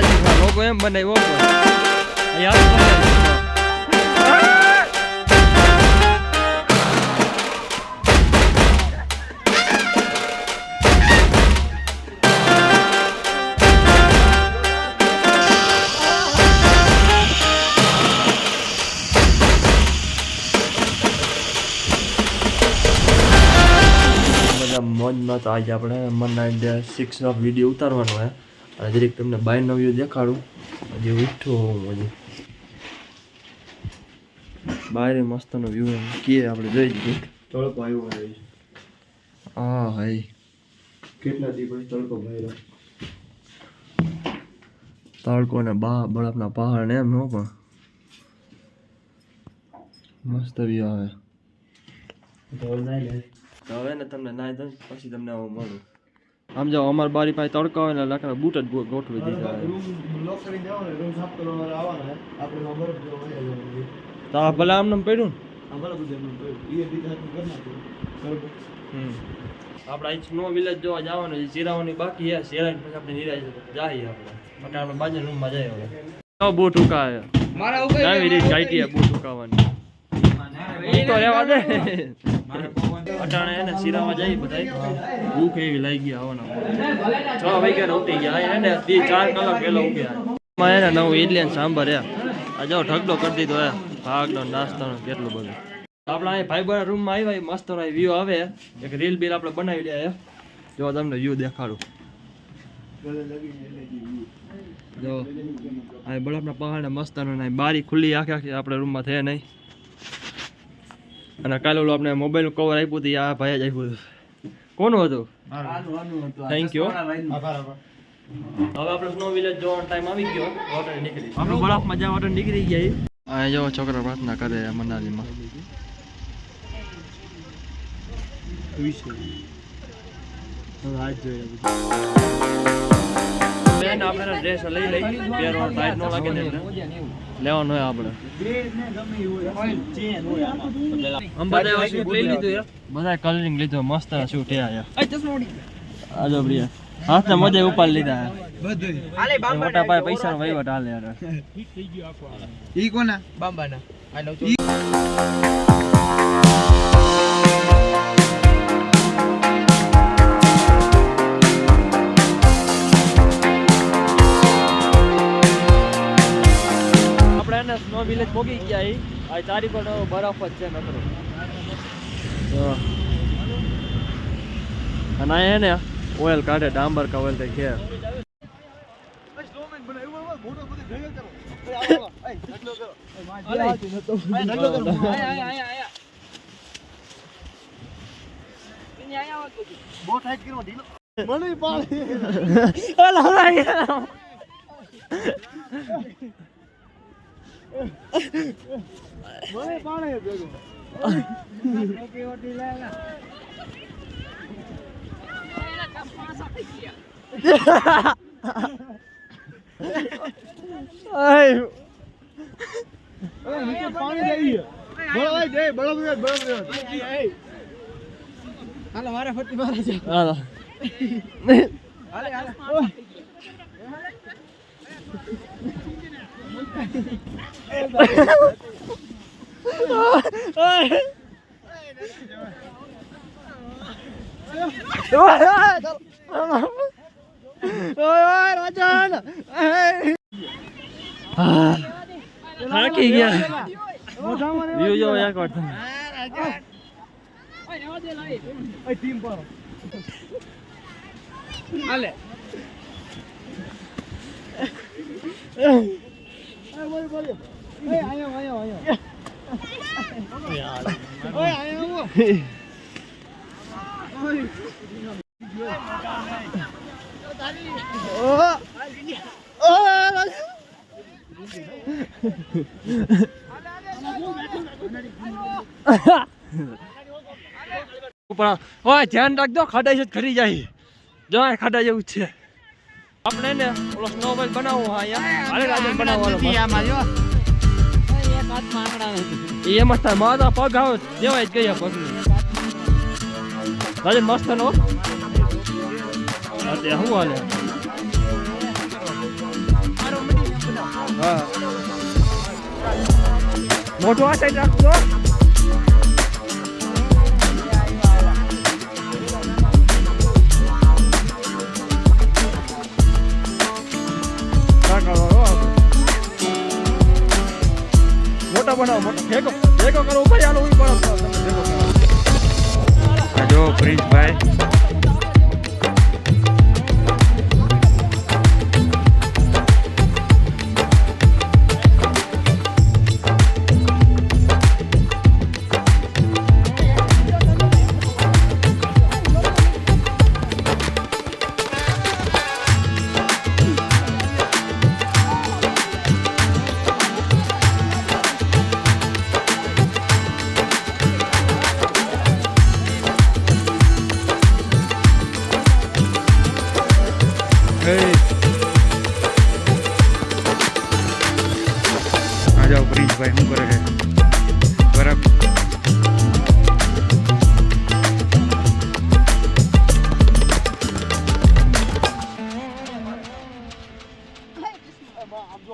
રાજી લોકો એમ બનાવ્યો યાદ બનાવ્યો મોજમાં તો આજે આપણે મન ઇન્ડિયા સિક્સ ઓફ વીડિયો ઉતારવાનો હે. અને જરીક તમને બાયનો વ્યૂ દેખાડું. હજી ઉઠ્યો હોવું હજી બહાર મસ્તનો વ્યૂ એમ કીએ આપણે જોઈ જઈએ. તડકો આવ્યો હોય હા ભાઈ કેટલા દી પછી તડકો ભાઈ તડકો ને બા બરફના પહાડ ને એમ નો પણ. મસ્ત વ્યૂ આવે. હવે ને તમને નાઈ દઉં પછી તમને આવું મળું. આમ જાઓ અમારી બારી પાસે તડકા હોય ને લાકડા બૂટ જ ગોઠવી દીધા તો આ ભલે આમ નામ પડ્યું. બરોબર. આપણે અહીં નો વિલેજ જોવા જવાનું છે ચિરાવાની બાકી છે. ચિરાઈને પછી આપણે નિરાજ જઈએ. આપણે. આપણે બાજુ રૂમમાં જઈએ હવે. તો બૂટ ઉકાય. નવી રીત કાઢી બૂટ ઉકાવાની. ઈ તો રહેવા દે. અટાણે એને સિરામાં જઈ બધા ભૂખ એવી લાગી. આવવાના છ વાગ્યા ઉઠી ગયા. એને દી ચાર કલાક પહેલા ઉગ્યા માં એને નવું ઇડલી અને સાંભાર આ જાઓ ઢગલો કરી દીધો હે. ભાગનો નાસ્તાનો કેટલું બધું. આપણે અહીં ભાઈ રૂમમાં આવ્યા મસ્ત વ્યૂ આવે. એક રીલ બીલ આપણે બનાવી લે જો તમને વ્યૂ દેખાડું. જો આ બરફના પહાડ ને મસ્ત બારી ખુલ્લી આખી આખી આપણે રૂમમાં થયા નહીં. અને કાલે ઓલું આપણે મોબાઈલનું કવર આપ્યું હતું આ ભાઈ જ આપ્યું હતું. કોનું હતું? થેન્ક યુ આભાર, આભાર. હવે આપણે સ્નો વિલેજ જોવાનો ટાઈમ આવી ગયો. વોટર નીકળી. આપણે બરફમાં જ્યાં વોટર નીકળી ગયા અહીં જો છોકરા પ્રાર્થના કરે મનાલીમાં. હવે આજ જોઈએ બેન આપણે ડ્રેસ લઈ લઈ. પહેરવાનો ટાઈટ નો લાગે ને લેવાનો હોય આપણે. અંબાદા એવા શૂટ લઈ લીધું યાર. બધા કલરિંગ લીધો મસ્ત શૂટ હે આયા આજો પ્રિયા હાથને મજે ઉપાડ લીધા. મોટા પાયે પૈસાનો વહીવટ હાલે યાર. ઈ કોના? આપણે વિલેજ પોગી ગયા ઈ આ ચારી પણ બરફ જ છે નકરો. અને આ એને ઓઇલ કાઢે ડાંબર કા ઓઇલ કઈ કે પાડે મને પાડે. ભેગો અરે પાણે ભાઈ હાલો. મારે ફટી મારે છે હાલો હાલે. હાલે. થાકી ગયા વ્યૂ જો એક વાર તમે હાલે ઓય ધ્યાન રાખજો ખાડા છે ખરી જાય. જો ખાડા જેવું છે. આપણે ને ઓલો સ્નોબોલ બનાવવો અહીંયા અરે રાજન બનાવવાનો એ મસ્ત મારા પગ આવો દેવાય જ ગયા પગ રાજન મસ્ત નો? અરે હું હાલે? મોટો મોટું આ સાઈડ રાખજો. બનાવો મોટા ભાઈ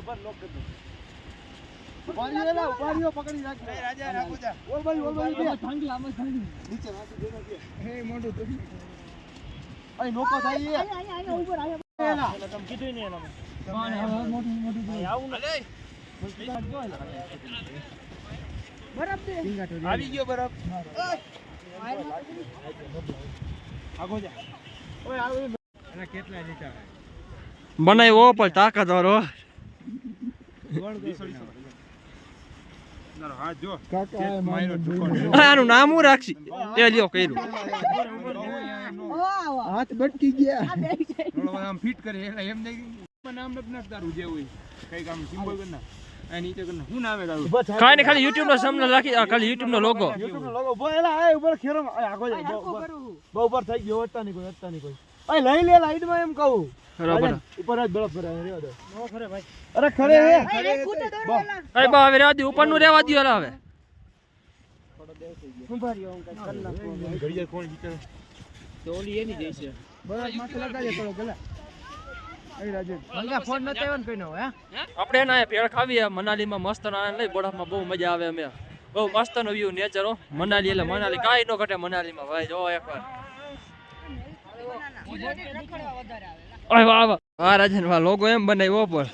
ઉપર લોક દો પકડી રાખજો રાજા રાખુજા ઓલ બાજુ ઓલ બાજુ બે ભાંગી આમાં ભાંગી નીચે દે નાખી હે મોટું તો અહીં નોકો થાય એ એલા તમે કીધું ને એલા મોટું મોટું આવું ગયો બરફ આગો જા ઓય આવી એના કેટલા લીટર? બનાવ્યો પણ તાકાત વાળો. આનું નામ હું રાખશી. એ લ્યો કર્યું. હાથ બટકી ગયા. આમ ફિટ કરે એમ નહીં. નામ નાખતા જે હોય કઈ આમ સિમ્બોલ કરી નાખ. કાંઈ નહીં ખાલી યુટ્યુબ નો સામને લખી ખાલી યુટ્યુબ નો લોગો યુટ્યુબ નો લોગો બોલ, એલા, આ ઉપર ખેરો આ આગો જાય બહુ- ઉપર થઈ ગયો હતા ની કોઈ હતા ની કોઈ. અહીં લઈ લે લાઈટમાં એમ કહું. બરાબર. ઉપર જ બળફ ભરાય રહેવા દો. અરે ખરે હે. અરે બા હવે રેવા દે ઉપરનું રેવા દો હવે. ઘડિયાળ કોણ વિચારે બરાબર માથે લગાડે થોડો ગલા આપણે ના ભેળ ખાવીએ મનાલીમાં મસ્ત આનંદ લઈ બરફમાં બહુ મજા આવે અમે. બહુ મસ્ત નો વ્યૂ નેચર હો. મનાલી એટલે મનાલી. કાંઈ ન ઘટે મનાલીમાં. ભાઈ જો એકવાર. ઓય વાહ વાહ. વાહ રાજન વાહ લોગો એમ બનાવ્યો પર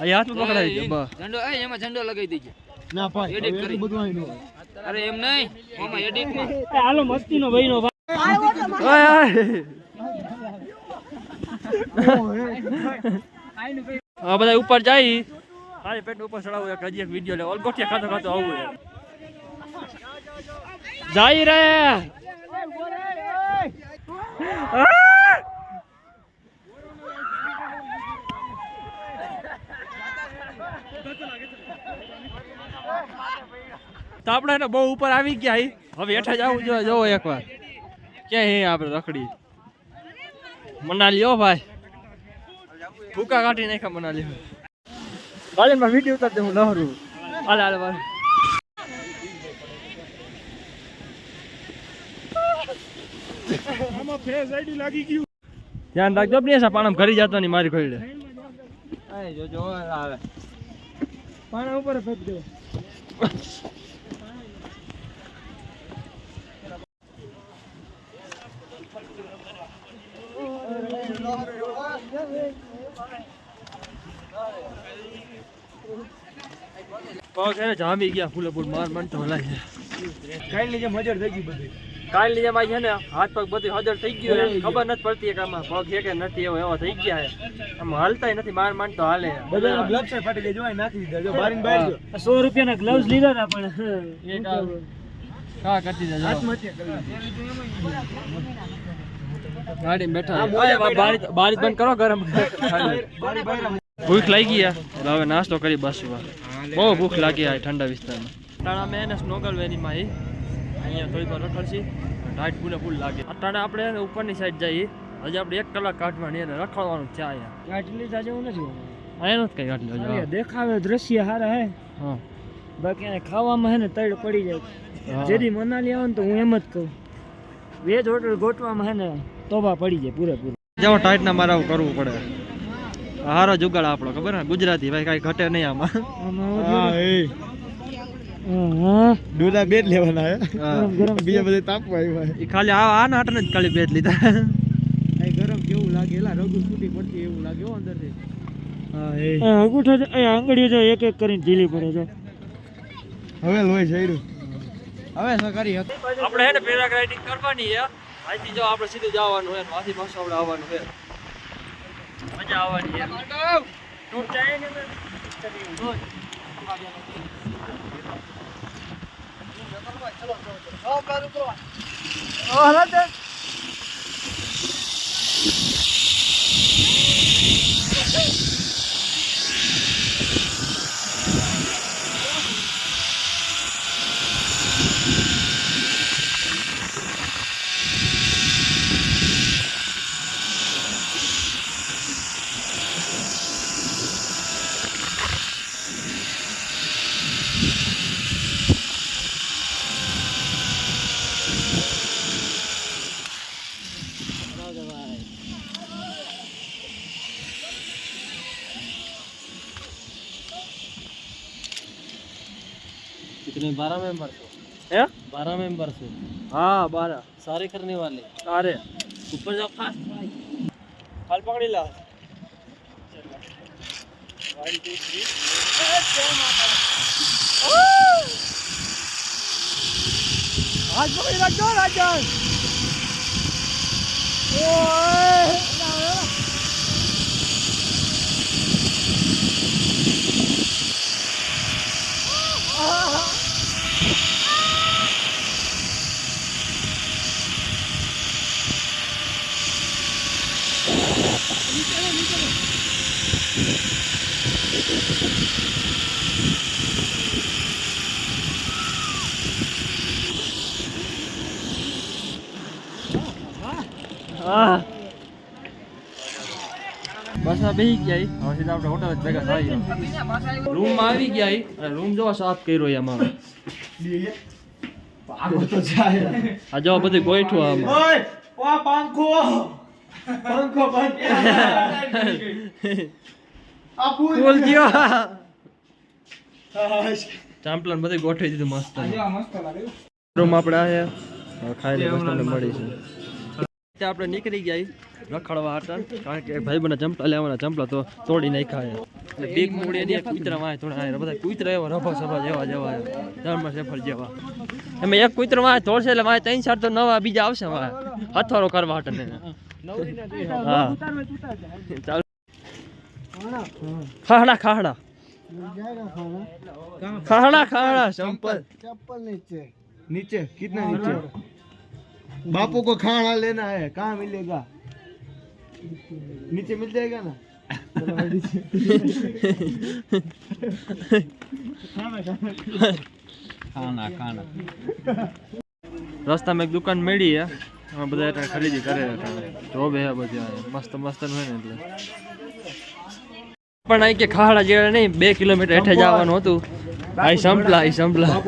અહીં હાથમાં પકડાવી દે બસ. ઝંડો એ એમાં ઝંડો લગાવી દેજે. ના ભાઈ Edit કરી. બધું ન અરે એમ નહીં. આમાં એડિટમાં ઓય ઓય. હા બધા ઉપર જાય. ખાલી પેટ ઉપર ચડાવું એક હજી એક વીડિયો લે. ઓલગોઠિયા ખાતો ખાતો આવું જાય રે! તો આપણે બહુ ઉપર આવી ગયા હી. હવે હેઠા જવું જોઈએ જોવો એકવાર. ક્યાં હે આપણે રખડી. મનાલી હો ભાઈ. ભૂકા કાઢી નાખ્યા મનાલી ગાર્ડનમાં વીડિયો ઉતારતે હું લહરું હાલે હાલે ભાઈ આમાં ફેસ આઈડી લાગી ગયું ધ્યાન રાખજો ને સા પાણમ ઘરી જતો નહીં મારી ખોઈડે પાણા ઉપર ફેંક દો. પગ જામી ગયા ફૂલે માર મન તો હલાય કાંઈ જેમ હજર થઈ ગઈ બધી. કાલની જેમ આ છે ને હાથ પગ બધું હાજર થઈ ગયું. ખબર નથી પડતી કે આમાં પગ છે કે નથી એવો એવો થઈ ગયા આમ હાલતાય નથી માર મન તો હાલે. બધા ગ્લવ્સ ફાટી ગયા જો નાખી દીધા જો બારીને બહાર જો સો રૂપિયાના ગ્લવ્સ લીધા હતા પણ. એક આ કા કરતી જાય આત્મહત્યા કરી ગાડી બેઠા બારી બારી બંધ કરો ગરમ. ભૂખ લાગી ગયા. હવે નાસ્તો કરી બસ બહુ ભૂખ લાગી આ ઠંડા વિસ્તારમાં. અટાણા મેં એને સ્નોગલ વેનીમાં આવી અહીંયા થોડી વાર રખડશી. ટાઈટ પૂને ફૂલ લાગે. અત્યારે આપણે ઉપરની સાઈડ જઈએ. હજી આપણે એક કલાક કાઢવાની એને રખડવાનું છે અહીંયા. આટલી જાજે હું નથી અહીંયા નથી કઈ હજી. દેખાવે દ્રશ્ય હારા હે. હા. બાકી ખાવામાં હે ને તળ પડી જાય. જેથી મનાલી આવે ને તો હું એમ જ કહું. વેજ હોટલ ગોઠવામાં હે ને તોબા પડી જાય પૂરેપૂરું. જેવો ટાઈટ ના મારા કરવું પડે. હારો જુગાડ આપણો ખબર ને? ગુજરાતી ભાઈ કઈ ઘટે નહીં આમાં. હા લેવાના ગરમ ગરમ બીજા બધા તાપવા આવ્યા ઈ ખાલી આ આ નાટને જ ખાલી બેટ લીધા. આ ગરમ કેવું લાગે? એલા રગુ છૂટી પડતી એવું લાગે હો અંદરથી. હા એ. અંગૂઠો આંગળીઓ જો એક એક કરીને ઢીલી પડે છે હવે લોહી જઈડું હવે શું કરી આપણે હે ને પેરાગ્લાઇડિંગ કરવાની છે. અહીંથી જો આપણે સીધું જવાનું છે આથી પાછું આપણે આવવાનું છે. મજા આવવાની છે. بارہ ممبر سے ہاں؟ بارہ ممبر سے ہاں بارہ۔ سارے کرنے والے۔ سارے۔ اوپر جاؤ خاص۔ پھل پکڑی لا۔ ون ٹو تھری Oh, બસ આ બેસી ગયા. હવે સીધા આપણે હોટલ જ ભેગા થઈ રૂમમાં આવી ગયા. અને રૂમ જોવા સાફ કર્યો ઈ આમાં આગળ તો જાય. આ જો બધી ગોઠવું આમ. ઓય ઓ પાંખો. પાંખો આ ફૂલ. ગયો. હા ચાંપલાન ગોઠવી દીધું મસ્ત. મસ્ત લાગે. રૂમ આપણે આયા. ખાઈ ખાઈને બસ મળી છે વચ્ચે આપણે નીકળી જાય રખડવા હતા. કારણ કે ભાઈ બને ચંપલા લેવાના ચંપલા તો તોડી નાખ્યા એટલે બીક મૂડી દે કૂતરા માં થોડા બધા કુતરા એવા રફા સફા જેવા જેવા ધર્મ સેફર જેવા. એમ એક કૂતરો માં તોડશે એટલે મારે ત્રણ, ચાર તો નવા, બીજા આવશે મારે હથવારો કરવા હટને હા. ચાલો. ખાડા ખાડા ખાડા ખાડા ચંપલ. ચંપલ નીચે. નીચે કિતના નીચે. बापू को खाना लेना है कहाँ मिलेगा नीचे मिल जाएगा ना चलो भाई नीचे ખાના ખાના રસ્તામાં એક દુકાન મળી હે અમે બધા એટલે ખરીદી કરે જોબ હે બધી આ મસ્ત મસ્ત નું હોય ને એટલે પણ અહીં કે ખાડા જેડા નહીં બે કિલોમીટર હેઠે જવાનું હતું આ સંપલા આ સંપલા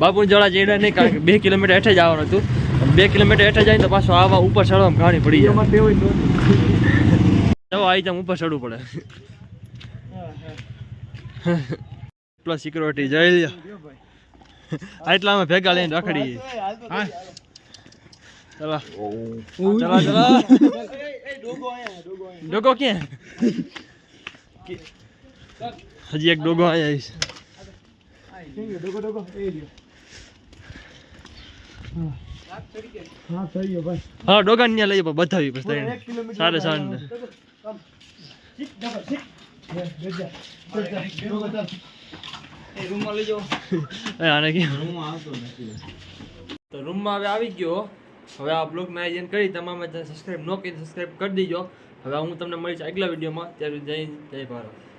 બાપુ જોડા જેડા નહીં કારણ કે બે કિલોમીટર હેઠે જવાનું હતું બે કિલોમીટર હેઠળ જાય તો પાછો આવા ઉપર ચડવામાં ઘાણી પડી જાય. જો આવી જામ ઉપર ચડવું પડે. પ્લસ સિક્યોરિટી જઈ લ્યો. આટલા અમે ભેગા લઈને રખડી. ચલા. ડોગો ક્યાં? હજી એક ડોગો અહીંયા આવીશ. ડોગો ડોગો? એ રહ્યો. હા ડોગાન ત્યાં લઈ બતાવી પછી સાડે સાંજ. તો રૂમમાં હવે આવી ગયો. હવે આ બ્લોગ આયોજન કરી તમામ સબસ્ક્રાઈબ ન કરી સબસ્ક્રાઈબ કરી દીજો. હવે હું તમને મળીશ આગલા વિડીયોમાં. ત્યારે જય જય ભારત.